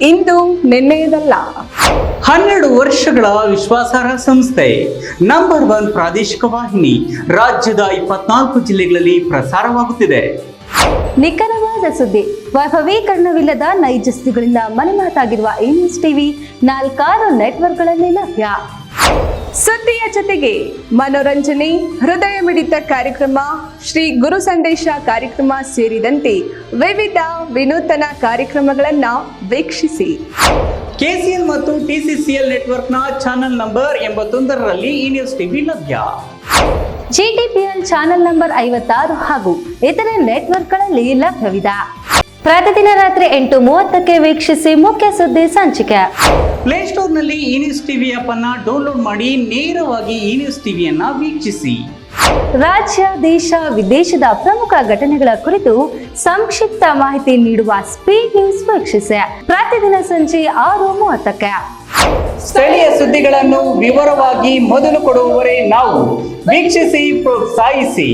ಇಂದು ನಿನ್ನೆಯದಲ್ಲ. ಹನ್ನೆರಡು ವರ್ಷಗಳ ವಿಶ್ವಾಸಾರ್ಹ ಸಂಸ್ಥೆ ನಂಬರ್ ಒನ್ ಪ್ರಾದೇಶಿಕ ವಾಹಿನಿ ರಾಜ್ಯದ ಇಪ್ಪತ್ನಾಲ್ಕು ಜಿಲ್ಲೆಗಳಲ್ಲಿ ಪ್ರಸಾರವಾಗುತ್ತಿದೆ. ನಿಖರವಾದ ಸುದ್ದಿ. ವೈಭವೀಕರಣವಿಲ್ಲದ ನೈಜ ಸುದ್ದಿಗಳಿಂದ ಮನೆಮಾತಾಗಿರುವ ಈ ನ್ಯೂಸ್ ಟಿವಿ ನಾಲ್ಕಾರು ನೆಟ್ವರ್ಕ್ಗಳಲ್ಲಿ ಲಭ್ಯ. ಸುದ್ದಿಯ ಜೊತೆಗೆ ಮನೋರಂಜನೆ ಹೃದಯ ಮಿಡಿತ ಕಾರ್ಯಕ್ರಮ ಶ್ರೀ ಗುರು ಸಂದೇಶ ಕಾರ್ಯಕ್ರಮ ಸೇರಿದಂತೆ ವಿವಿಧ ವಿನೂತನ ಕಾರ್ಯಕ್ರಮಗಳನ್ನ ವೀಕ್ಷಿಸಿ. ಕೆಸಿಎಲ್ ಮತ್ತು ಟಿಸಿಸಿಎಲ್ ನೆಟ್ವರ್ಕ್ನ ಚಾನೆಲ್ ನಂಬರ್ ಎಂಬತ್ತೊಂದರಲ್ಲಿ ಈ ನ್ಯೂಸ್ ಟಿವಿ ಲಭ್ಯ. ಜಿಟಿಪಿಎಲ್ ಚಾನೆಲ್ ನಂಬರ್ ಐವತ್ತಾರು ಹಾಗೂ ಇತರೆ ನೆಟ್ವರ್ಕ್ಗಳಲ್ಲಿ ಲಭ್ಯವಿದೆ. ಪ್ರತಿದಿನ ರಾತ್ರಿ ಎಂಟು ಮೂವತ್ತಕ್ಕೆ ವೀಕ್ಷಿಸಿ ಮುಖ್ಯ ಸುದ್ದಿ ಸಂಚಿಕೆ. ಪ್ಲೇಸ್ಟೋರ್ನಲ್ಲಿ ಈ ನ್ಯೂಸ್ ಟಿವಿ ಆಪ್ ಅನ್ನ ಡೌನ್ಲೋಡ್ ಮಾಡಿ ನೇರವಾಗಿ ಈ ನ್ಯೂಸ್ ಟಿವಿಯನ್ನ ವೀಕ್ಷಿಸಿ. ರಾಜ್ಯ ದೇಶ ವಿದೇಶದ ಪ್ರಮುಖ ಘಟನೆಗಳ ಕುರಿತು ಸಂಕ್ಷಿಪ್ತ ಮಾಹಿತಿ ನೀಡುವ ಸ್ಪೀಡ್ ನ್ಯೂಸ್ ವೀಕ್ಷಿಸಿ. ಪ್ರತಿದಿನ ಸಂಜೆ ಆರು ಮೂವತ್ತಕ್ಕೆ. ಸ್ಥಳೀಯ ಸುದ್ದಿಗಳನ್ನು ವಿವರವಾಗಿ ಮೊದಲು ಕೊಡುವವರೇ ನಾವು. ವೀಕ್ಷಿಸಿ ಪ್ರೋತ್ಸಾಹಿಸಿ.